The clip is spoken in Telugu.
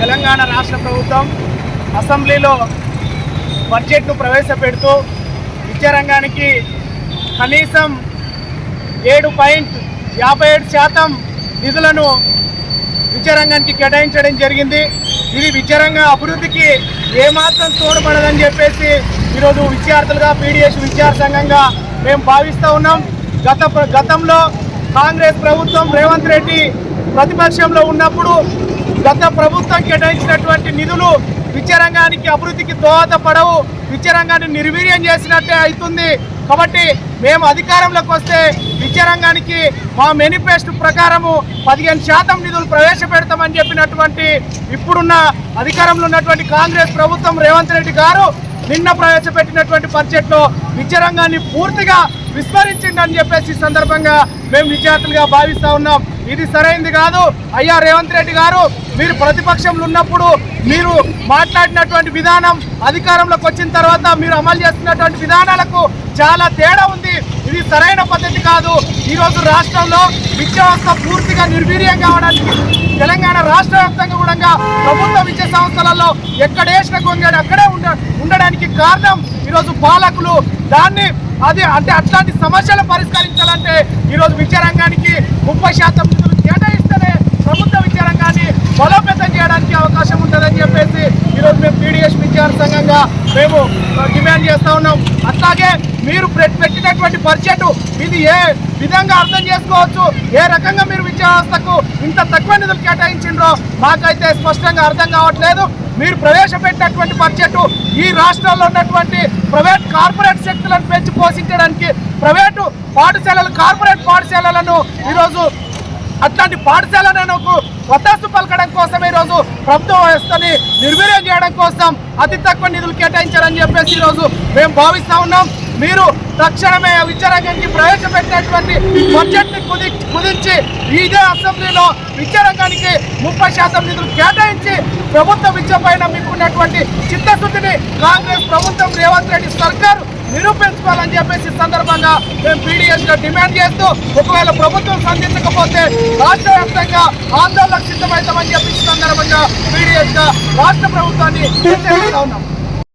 తెలంగాణ రాష్ట్ర ప్రభుత్వం అసెంబ్లీలో బడ్జెట్ను ప్రవేశపెడుతూ విద్యారంగానికి కనీసం ఏడు పాయింట్ యాభై ఏడు శాతం నిధులను విద్యారంగానికి కేటాయించడం జరిగింది. ఇది విద్యారంగ అభివృద్ధికి ఏమాత్రం తోడ్పడదని చెప్పేసి ఈరోజు విద్యార్థులుగా పీడిఎస్ విద్యార్థి సంఘంగా మేము భావిస్తూ ఉన్నాం. గత గతంలో కాంగ్రెస్ ప్రభుత్వం రేవంత్ రెడ్డి ప్రతిపక్షంలో ఉన్నప్పుడు గత ప్రభుత్వం కేటాయించినటువంటి నిధులు విద్యారంగానికి అభివృద్ధికి దోహదపడవు. విద్యారంగాన్ని నిర్వీర్యం చేసినట్టే అవుతుంది. కాబట్టి మేము అధికారంలోకి వస్తే విద్యారంగానికి మా మేనిఫెస్టో ప్రకారము పదిహేను శాతం నిధులు ప్రవేశపెడతామని చెప్పినటువంటి ఇప్పుడున్న అధికారంలో ఉన్నటువంటి కాంగ్రెస్ ప్రభుత్వం రేవంత్ రెడ్డి గారు నిన్న ప్రవేశపెట్టినటువంటి బడ్జెట్లో విద్యారంగాన్ని పూర్తిగా విస్మరించిందని చెప్పేసి సందర్భంగా మేము విద్యార్థులుగా భావిస్తూ ఉన్నాం. ఇది సరైంది కాదు. అయ్యా రేవంత్ రెడ్డి గారు మీరు ప్రతిపక్షంలో ఉన్నప్పుడు మీరు మాట్లాడినటువంటి విధానం అధికారంలోకి వచ్చిన తర్వాత మీరు అమలు చేస్తున్నటువంటి విధానాలకు చాలా తేడా ఉంది. ఇది సరైన పద్ధతి కాదు. ఈరోజు రాష్ట్రంలో విద్యా వ్యవస్థ పూర్తిగా నిర్వీర్యం కావడానికి తెలంగాణ రాష్ట్ర వ్యాప్తంగా కూడా ప్రభుత్వ విద్యా సంస్థలలో ఎక్కడేసిన గొంగాడు అక్కడే ఉండ ఉండడానికి కారణం ఈరోజు పాలకులు. దాన్ని అది అంటే అట్లాంటి సమస్యలు పరిష్కరించాలంటే ఈరోజు విద్యారంగానికి ముప్పై శాతం నిధులు కేటాయిస్తేనే ప్రభుత్వ విద్యారంగాన్ని బలోపేతం చేయడానికి అవకాశం ఉంటుందని చెప్పేసి ఈరోజు మేము పీడిఎస్ విద్యార్థి సంఘంగా మేము డిమాండ్ చేస్తా ఉన్నాం. అట్లాగే మీరు పెట్టినటువంటి బడ్జెట్ ఇది ఏ విధంగా అర్థం చేసుకోవచ్చు? ఏ రకంగా మీరు విద్యా వ్యవస్థకు ఇంత తక్కువ నిధులు కేటాయించిండ్రో మాకైతే స్పష్టంగా అర్థం కావట్లేదు. మీరు ప్రవేశపెట్టినటువంటి బడ్జెట్ ఈ రాష్ట్రాల్లో ఉన్నటువంటి ప్రైవేట్ కార్పొరేట్ శక్తులను పెంచి పోషించడానికి ప్రైవేటు పాఠశాలలు కార్పొరేట్ పాఠశాలలను ఈరోజు అట్లాంటి పాఠశాలను వత్తాసు పలకడం కోసం ఈరోజు ప్రభుత్వ వ్యవస్థని నిర్వీర్యం చేయడం కోసం అతి తక్కువ నిధులు కేటాయించారని చెప్పేసి ఈరోజు మేము భావిస్తూ ఉన్నాం. మీరు తక్షణమే విద్యారంగానికి ప్రవేశపెట్టినటువంటి బడ్జెట్ని కుది కుదించి ఇదే అసెంబ్లీలో విద్యారంగానికి ముప్పై శాతం నిధులు కేటాయించి ప్రభుత్వ విద్య పైన మీకున్నటువంటి చిత్తశుద్ధిని కాంగ్రెస్ ప్రభుత్వం రేవంత్ రెడ్డి సర్కారు నిరూపించుకోవాలని చెప్పేసి సందర్భంగా మేము పీడిఎస్ డిమాండ్ చేస్తూ ఒకవేళ ప్రభుత్వం స్పందించకపోతే రాష్ట్ర వ్యాప్తంగా ఆందోళనకు సిద్ధమవుతామని చెప్పి సందర్భంగా పీడిఎస్గా రాష్ట్ర ప్రభుత్వాన్ని హెచ్చరిస్తా ఉన్నాం.